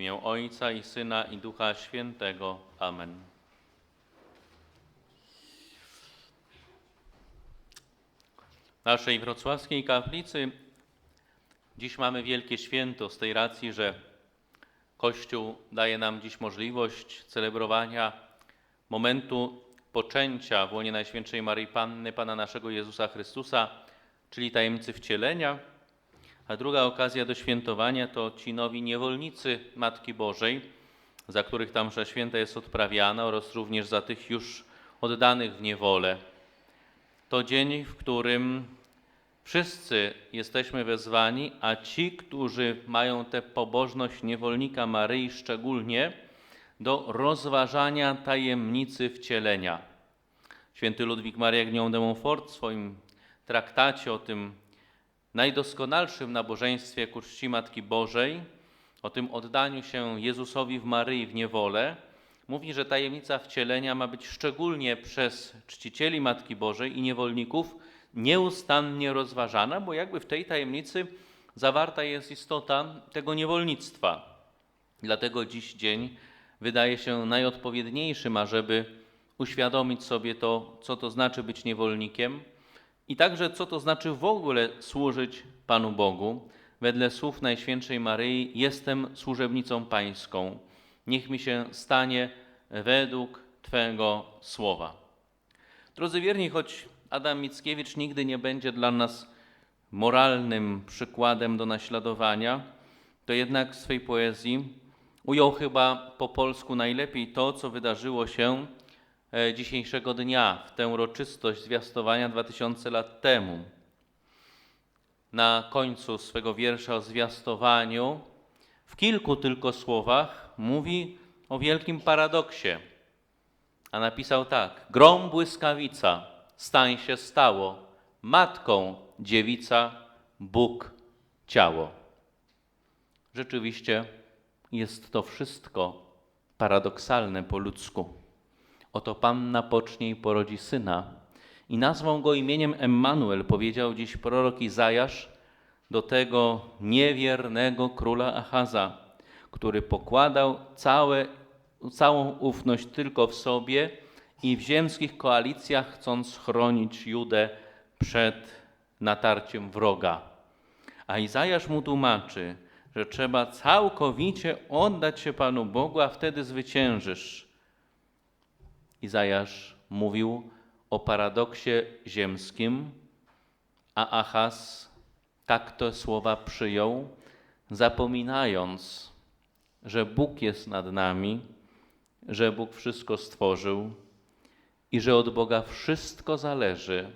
imię Ojca i Syna i Ducha Świętego. Amen. W naszej wrocławskiej kaplicy dziś mamy wielkie święto z tej racji, że Kościół daje nam dziś możliwość celebrowania momentu poczęcia w łonie Najświętszej Maryi Panny Pana naszego Jezusa Chrystusa, czyli tajemnicy wcielenia. A druga okazja do świętowania to ci nowi niewolnicy Matki Bożej, za których ta msza święta jest odprawiana oraz również za tych już oddanych w niewolę. To dzień, w którym wszyscy jesteśmy wezwani, a ci, którzy mają tę pobożność niewolnika Maryi szczególnie, do rozważania tajemnicy wcielenia. Święty Ludwik Maria Gnion de Montfort w swoim traktacie o tym najdoskonalszym nabożeństwie ku czci Matki Bożej, o tym oddaniu się Jezusowi w Maryi w niewolę, mówi, że tajemnica wcielenia ma być szczególnie przez czcicieli Matki Bożej i niewolników nieustannie rozważana, bo jakby w tej tajemnicy zawarta jest istota tego niewolnictwa. Dlatego dziś dzień wydaje się najodpowiedniejszym, ażeby uświadomić sobie to, co to znaczy być niewolnikiem i także co to znaczy w ogóle służyć Panu Bogu. Wedle słów Najświętszej Maryi jestem służebnicą Pańską. Niech mi się stanie według Twego słowa. Drodzy wierni, choć Adam Mickiewicz nigdy nie będzie dla nas moralnym przykładem do naśladowania, to jednak w swej poezji ujął chyba po polsku najlepiej to, co wydarzyło się dzisiejszego dnia, w tę uroczystość zwiastowania 2000 lat temu. Na końcu swego wiersza o zwiastowaniu, w kilku tylko słowach, mówi o wielkim paradoksie. A napisał tak: Grom błyskawica, stań się stało, matką dziewica, Bóg ciało. Rzeczywiście jest to wszystko paradoksalne po ludzku. Oto Panna pocznie i porodzi syna i nazwą go imieniem Emmanuel, powiedział dziś prorok Izajasz do tego niewiernego króla Achaza, który pokładał całe, całą ufność tylko w sobie i w ziemskich koalicjach, chcąc chronić Judę przed natarciem wroga. A Izajasz mu tłumaczy, że trzeba całkowicie oddać się Panu Bogu, a wtedy zwyciężysz. Izajasz mówił o paradoksie ziemskim, a Achaz tak te słowa przyjął, zapominając, że Bóg jest nad nami, że Bóg wszystko stworzył i że od Boga wszystko zależy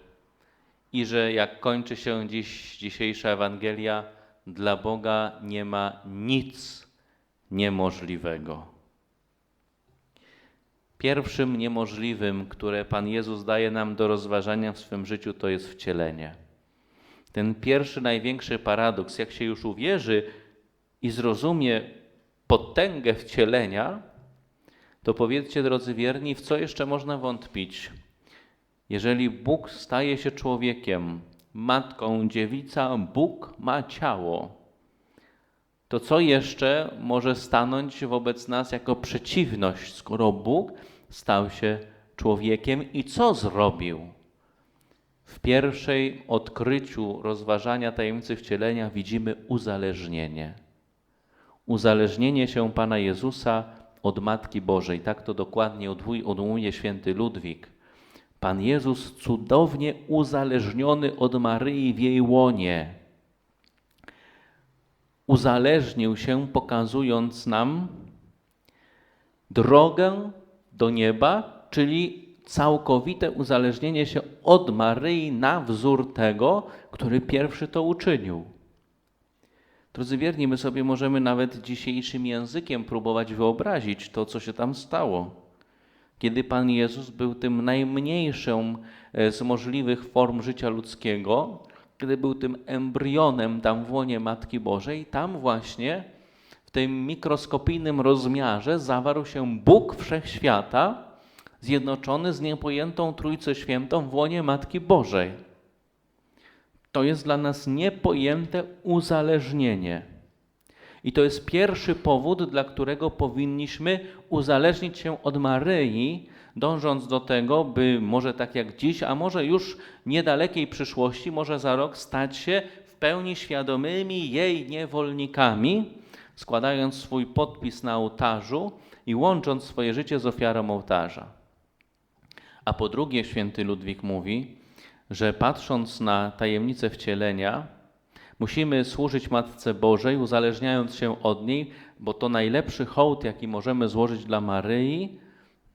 i że jak kończy się dziś dzisiejsza Ewangelia, dla Boga nie ma nic niemożliwego. Pierwszym niemożliwym, które Pan Jezus daje nam do rozważania w swym życiu, to jest wcielenie. Ten pierwszy, największy paradoks, jak się już uwierzy i zrozumie potęgę wcielenia, to powiedzcie, drodzy wierni, w co jeszcze można wątpić? Jeżeli Bóg staje się człowiekiem, matką dziewica, Bóg ma ciało, to co jeszcze może stanąć wobec nas jako przeciwność, skoro Bóg stał się człowiekiem i co zrobił? W pierwszej odkryciu rozważania tajemnicy wcielenia widzimy uzależnienie. Uzależnienie się Pana Jezusa od Matki Bożej. Tak to dokładnie odmówi święty Ludwik. Pan Jezus cudownie uzależniony od Maryi w jej łonie. Uzależnił się, pokazując nam drogę do nieba, czyli całkowite uzależnienie się od Maryi na wzór tego, który pierwszy to uczynił. Drodzy wierni, my sobie możemy nawet dzisiejszym językiem próbować wyobrazić to, co się tam stało. Kiedy Pan Jezus był tym najmniejszą e, z możliwych form życia ludzkiego, kiedy był tym embrionem tam w łonie Matki Bożej, tam właśnie tym mikroskopijnym rozmiarze zawarł się Bóg Wszechświata, zjednoczony z niepojętą Trójcą Świętą w łonie Matki Bożej. To jest dla nas niepojęte uzależnienie. I to jest pierwszy powód, dla którego powinniśmy uzależnić się od Maryi, dążąc do tego, by może tak jak dziś, a może już niedalekiej przyszłości, może za rok stać się w pełni świadomymi jej niewolnikami, składając swój podpis na ołtarzu i łącząc swoje życie z ofiarą ołtarza. A po drugie, święty Ludwik mówi, że patrząc na tajemnicę wcielenia, musimy służyć Matce Bożej, uzależniając się od niej, bo to najlepszy hołd, jaki możemy złożyć dla Maryi,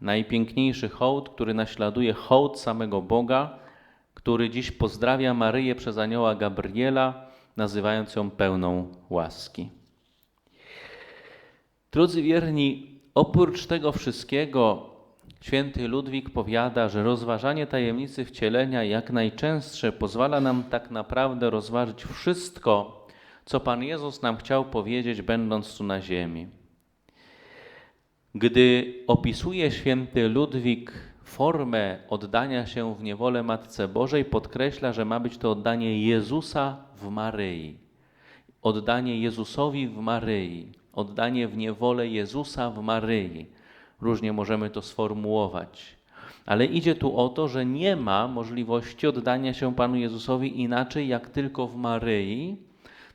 najpiękniejszy hołd, który naśladuje hołd samego Boga, który dziś pozdrawia Maryję przez anioła Gabriela, nazywając ją pełną łaski. Drodzy wierni, oprócz tego wszystkiego, święty Ludwik powiada, że rozważanie tajemnicy wcielenia jak najczęstsze pozwala nam tak naprawdę rozważyć wszystko, co Pan Jezus nam chciał powiedzieć, będąc tu na ziemi. Gdy opisuje święty Ludwik formę oddania się w niewolę Matce Bożej, podkreśla, że ma być to oddanie Jezusa w Maryi. Oddanie Jezusowi w Maryi. Oddanie w niewolę Jezusa w Maryi. Różnie możemy to sformułować. Ale idzie tu o to, że nie ma możliwości oddania się Panu Jezusowi inaczej jak tylko w Maryi.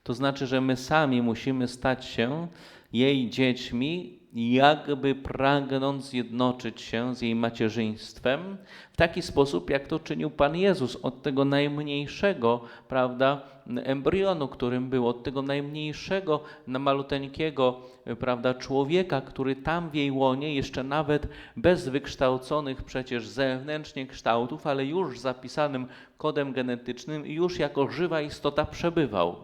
To znaczy, że my sami musimy stać się jej dziećmi, jakby pragnąc zjednoczyć się z jej macierzyństwem w taki sposób, jak to czynił Pan Jezus od tego najmniejszego, prawda, embrionu, którym był, od tego najmniejszego, maluteńkiego, prawda, człowieka, który tam w jej łonie, jeszcze nawet bez wykształconych przecież zewnętrznie kształtów, ale już zapisanym kodem genetycznym, już jako żywa istota przebywał.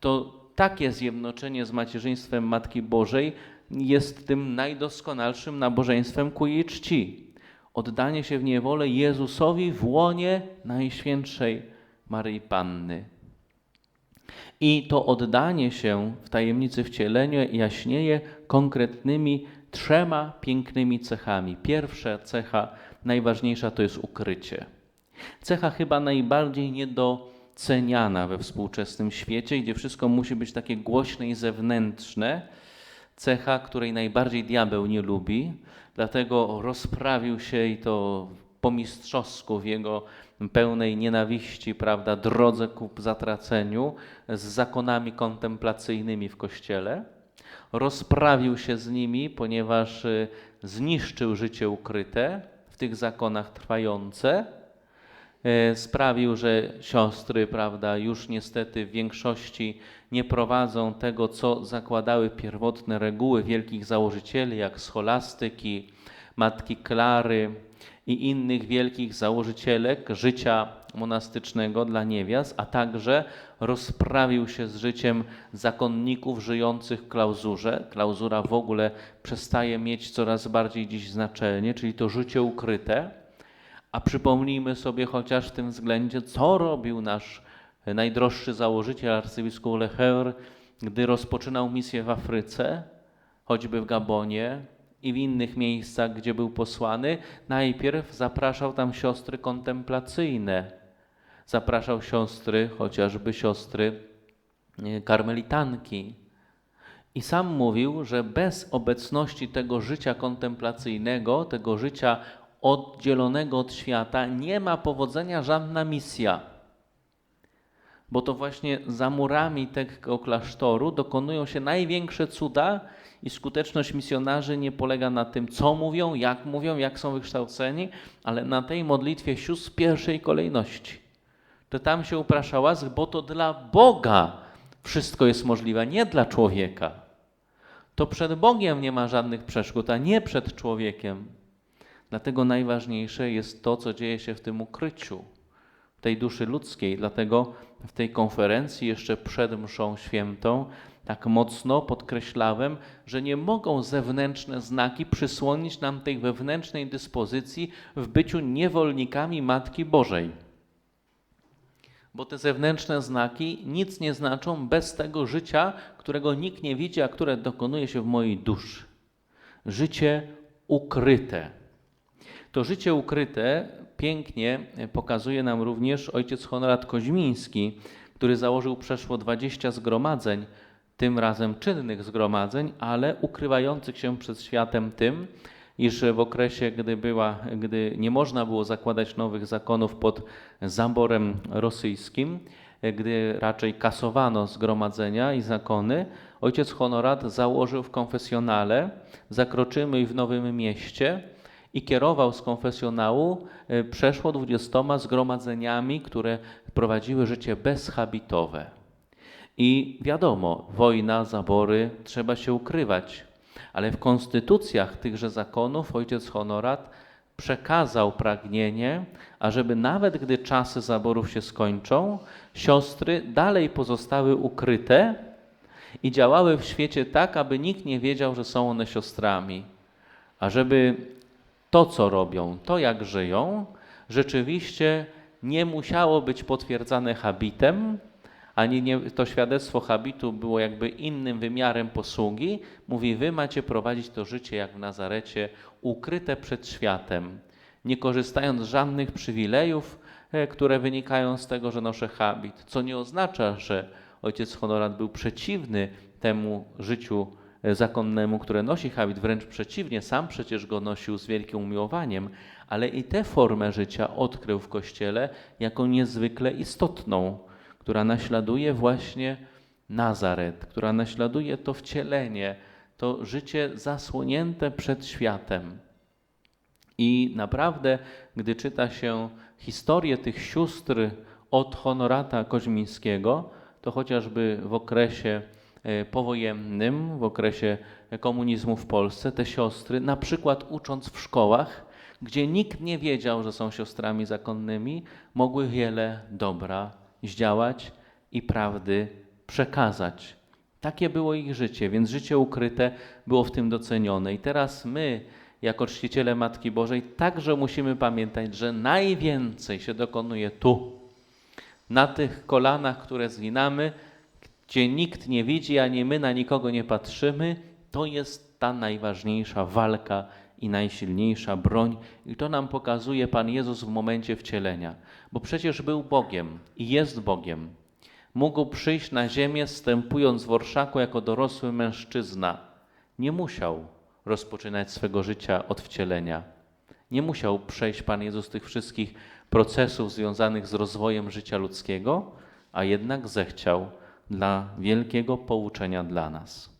To takie zjednoczenie z macierzyństwem Matki Bożej jest tym najdoskonalszym nabożeństwem ku jej czci. Oddanie się w niewolę Jezusowi w łonie Najświętszej Maryi Panny. I to oddanie się w tajemnicy wcielenia jaśnieje konkretnymi trzema pięknymi cechami. Pierwsza cecha, najważniejsza, to jest ukrycie. Cecha chyba najbardziej niedoceniana we współczesnym świecie, gdzie wszystko musi być takie głośne i zewnętrzne cecha, której najbardziej diabeł nie lubi, dlatego rozprawił się i to po mistrzowsku w jego pełnej nienawiści, prawda, drodze ku zatraceniu z zakonami kontemplacyjnymi w Kościele. Rozprawił się z nimi, ponieważ y, zniszczył życie ukryte w tych zakonach trwające sprawił, że siostry, prawda, już niestety w większości nie prowadzą tego, co zakładały pierwotne reguły wielkich założycieli, jak scholastyki, matki Klary i innych wielkich założycielek życia monastycznego dla niewiast, a także rozprawił się z życiem zakonników żyjących w klauzurze. Klauzura w ogóle przestaje mieć coraz bardziej dziś znaczenie, czyli to życie ukryte a przypomnijmy sobie chociaż w tym względzie, co robił nasz najdroższy założyciel, arcybiskup Lecheur, gdy rozpoczynał misję w Afryce, choćby w Gabonie i w innych miejscach, gdzie był posłany. Najpierw zapraszał tam siostry kontemplacyjne. Zapraszał siostry, chociażby siostry karmelitanki. I sam mówił, że bez obecności tego życia kontemplacyjnego, tego życia oddzielonego od świata, nie ma powodzenia żadna misja. Bo to właśnie za murami tego klasztoru dokonują się największe cuda i skuteczność misjonarzy nie polega na tym, co mówią, jak mówią, jak są wykształceni, ale na tej modlitwie sióstr w pierwszej kolejności. To tam się uprasza łask, bo to dla Boga wszystko jest możliwe, nie dla człowieka. To przed Bogiem nie ma żadnych przeszkód, a nie przed człowiekiem. Dlatego najważniejsze jest to, co dzieje się w tym ukryciu, tej duszy ludzkiej. Dlatego w tej konferencji, jeszcze przed Mszą Świętą, tak mocno podkreślałem, że nie mogą zewnętrzne znaki przysłonić nam tej wewnętrznej dyspozycji w byciu niewolnikami Matki Bożej. Bo te zewnętrzne znaki nic nie znaczą bez tego życia, którego nikt nie widzi, a które dokonuje się w mojej duszy. Życie ukryte to życie ukryte pięknie pokazuje nam również ojciec Honorat Koźmiński, który założył przeszło 20 zgromadzeń tym razem czynnych zgromadzeń, ale ukrywających się przed światem tym, iż w okresie, gdy, była, gdy nie można było zakładać nowych zakonów pod zaborem rosyjskim, gdy raczej kasowano zgromadzenia i zakony, ojciec Honorat założył w konfesjonale Zakroczymy i w Nowym Mieście i kierował z konfesjonału e, przeszło dwudziestoma zgromadzeniami, które prowadziły życie bezhabitowe. I wiadomo, wojna, zabory, trzeba się ukrywać, ale w konstytucjach tychże zakonów ojciec Honorat przekazał pragnienie, ażeby nawet gdy czasy zaborów się skończą, siostry dalej pozostały ukryte i działały w świecie tak, aby nikt nie wiedział, że są one siostrami, ażeby to, co robią, to jak żyją, rzeczywiście nie musiało być potwierdzane habitem, ani nie, to świadectwo habitu było jakby innym wymiarem posługi. Mówi, wy macie prowadzić to życie jak w Nazarecie, ukryte przed światem, nie korzystając z żadnych przywilejów, e, które wynikają z tego, że noszę habit. Co nie oznacza, że ojciec Honorat był przeciwny temu życiu zakonnemu, które nosi habit, wręcz przeciwnie, sam przecież go nosił z wielkim umiłowaniem, ale i tę formę życia odkrył w Kościele jako niezwykle istotną która naśladuje właśnie Nazaret, która naśladuje to wcielenie, to życie zasłonięte przed światem. I naprawdę, gdy czyta się historię tych sióstr od Honorata Koźmińskiego, to chociażby w okresie powojennym, w okresie komunizmu w Polsce, te siostry, na przykład ucząc w szkołach, gdzie nikt nie wiedział, że są siostrami zakonnymi, mogły wiele dobra zdziałać i prawdy przekazać. Takie było ich życie, więc życie ukryte było w tym docenione. I teraz my, jako czciciele Matki Bożej, także musimy pamiętać, że najwięcej się dokonuje tu, na tych kolanach, które zginamy, gdzie nikt nie widzi, ani my na nikogo nie patrzymy. To jest ta najważniejsza walka i najsilniejsza broń. I to nam pokazuje Pan Jezus w momencie wcielenia, bo przecież był Bogiem i jest Bogiem. Mógł przyjść na ziemię, stępując w orszaku jako dorosły mężczyzna. Nie musiał rozpoczynać swego życia od wcielenia. Nie musiał przejść Pan Jezus tych wszystkich procesów związanych z rozwojem życia ludzkiego, a jednak zechciał dla wielkiego pouczenia dla nas.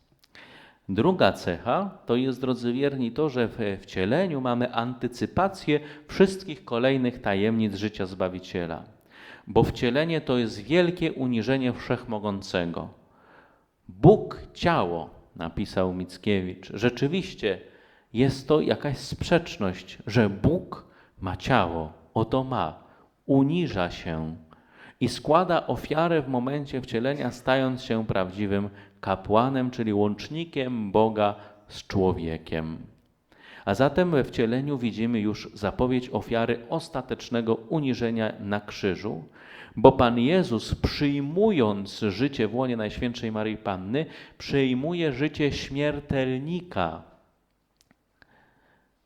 Druga cecha to jest, drodzy wierni, to, że w wcieleniu mamy antycypację wszystkich kolejnych tajemnic życia Zbawiciela. Bo wcielenie to jest wielkie uniżenie wszechmogącego. Bóg ciało, napisał Mickiewicz. Rzeczywiście jest to jakaś sprzeczność, że Bóg ma ciało, oto ma, uniża się i składa ofiarę w momencie wcielenia, stając się prawdziwym kapłanem, czyli łącznikiem Boga z człowiekiem. A zatem we wcieleniu widzimy już zapowiedź ofiary ostatecznego uniżenia na krzyżu, bo Pan Jezus, przyjmując życie w łonie Najświętszej Maryi Panny, przyjmuje życie śmiertelnika.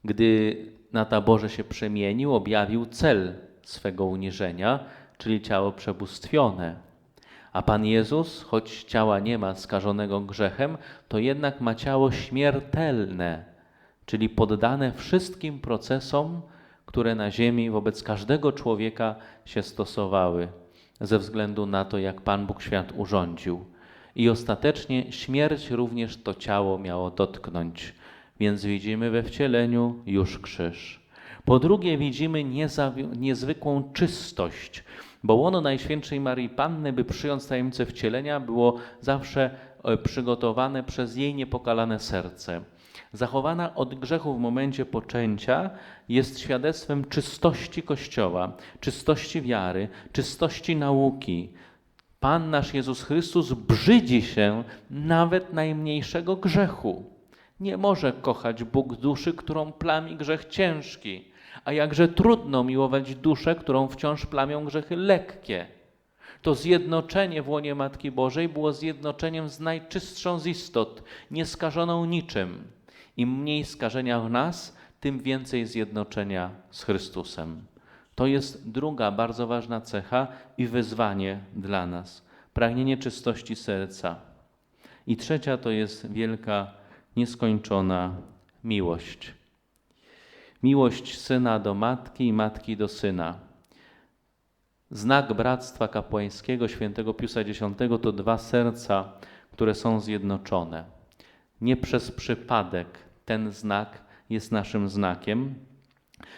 Gdy na taborze się przemienił, objawił cel swego uniżenia, czyli ciało przebóstwione. A Pan Jezus, choć ciała nie ma skażonego grzechem, to jednak ma ciało śmiertelne, czyli poddane wszystkim procesom, które na ziemi wobec każdego człowieka się stosowały, ze względu na to, jak Pan Bóg świat urządził. I ostatecznie śmierć również to ciało miało dotknąć. Więc widzimy we wcieleniu już krzyż. Po drugie, widzimy niezwykłą czystość bo łono Najświętszej Marii Panny, by przyjąć tajemnicę wcielenia, było zawsze e, przygotowane przez jej niepokalane serce. Zachowana od grzechu w momencie poczęcia jest świadectwem czystości Kościoła, czystości wiary, czystości nauki. Pan nasz Jezus Chrystus brzydzi się nawet najmniejszego grzechu. Nie może kochać Bóg duszy, którą plami grzech ciężki a jakże trudno miłować duszę, którą wciąż plamią grzechy lekkie. To zjednoczenie w łonie Matki Bożej było zjednoczeniem z najczystszą z istot, nieskażoną niczym. Im mniej skażenia w nas, tym więcej zjednoczenia z Chrystusem. To jest druga bardzo ważna cecha i wyzwanie dla nas pragnienie czystości serca. I trzecia to jest wielka, nieskończona miłość. Miłość syna do matki i matki do syna. Znak bractwa kapłańskiego świętego Piusa X to dwa serca, które są zjednoczone. Nie przez przypadek ten znak jest naszym znakiem,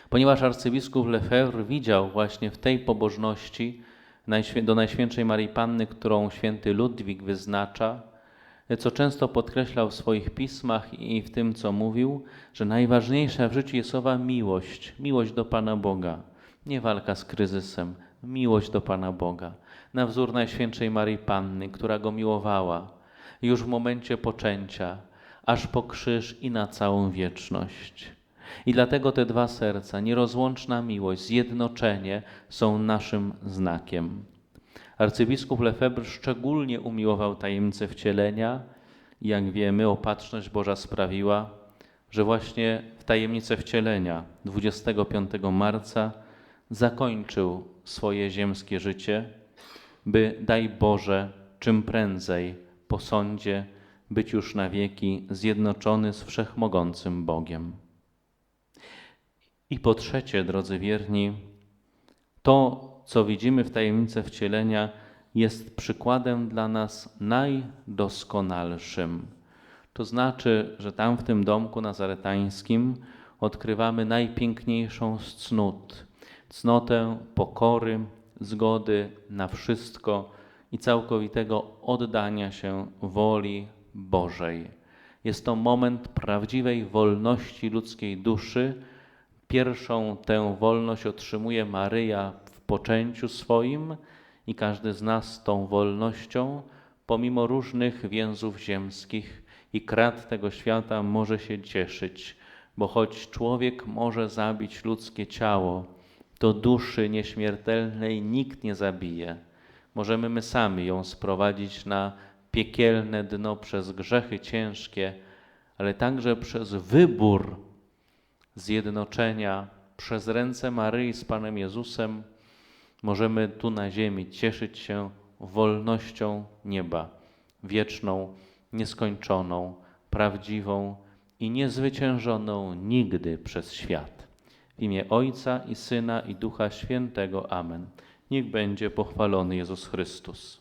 ponieważ arcybiskup Lefebvre widział właśnie w tej pobożności do Najświętszej Marii Panny, którą święty Ludwik wyznacza, co często podkreślał w swoich pismach i w tym, co mówił, że najważniejsza w życiu jest owa miłość, miłość do Pana Boga, nie walka z kryzysem, miłość do Pana Boga. Na wzór Najświętszej Marii Panny, która go miłowała już w momencie poczęcia, aż po krzyż i na całą wieczność. I dlatego te dwa serca, nierozłączna miłość, zjednoczenie są naszym znakiem. Arcybiskup Lefebvre szczególnie umiłował tajemnicę wcielenia jak wiemy, opatrzność Boża sprawiła, że właśnie w tajemnicę wcielenia 25 marca zakończył swoje ziemskie życie, by daj Boże czym prędzej po sądzie być już na wieki zjednoczony z wszechmogącym Bogiem. I po trzecie, drodzy wierni, to, co widzimy w tajemnicy wcielenia, jest przykładem dla nas najdoskonalszym. To znaczy, że tam w tym domku nazaretańskim odkrywamy najpiękniejszą z cnót cnotę pokory, zgody na wszystko i całkowitego oddania się woli Bożej. Jest to moment prawdziwej wolności ludzkiej duszy. Pierwszą tę wolność otrzymuje Maryja poczęciu swoim i każdy z nas tą wolnością, pomimo różnych więzów ziemskich i krat tego świata, może się cieszyć, bo choć człowiek może zabić ludzkie ciało, to duszy nieśmiertelnej nikt nie zabije. Możemy my sami ją sprowadzić na piekielne dno przez grzechy ciężkie, ale także przez wybór zjednoczenia przez ręce Maryi z Panem Jezusem możemy tu na ziemi cieszyć się wolnością nieba, wieczną, nieskończoną, prawdziwą i niezwyciężoną nigdy przez świat. W imię Ojca i Syna i Ducha Świętego. Amen. Niech będzie pochwalony Jezus Chrystus.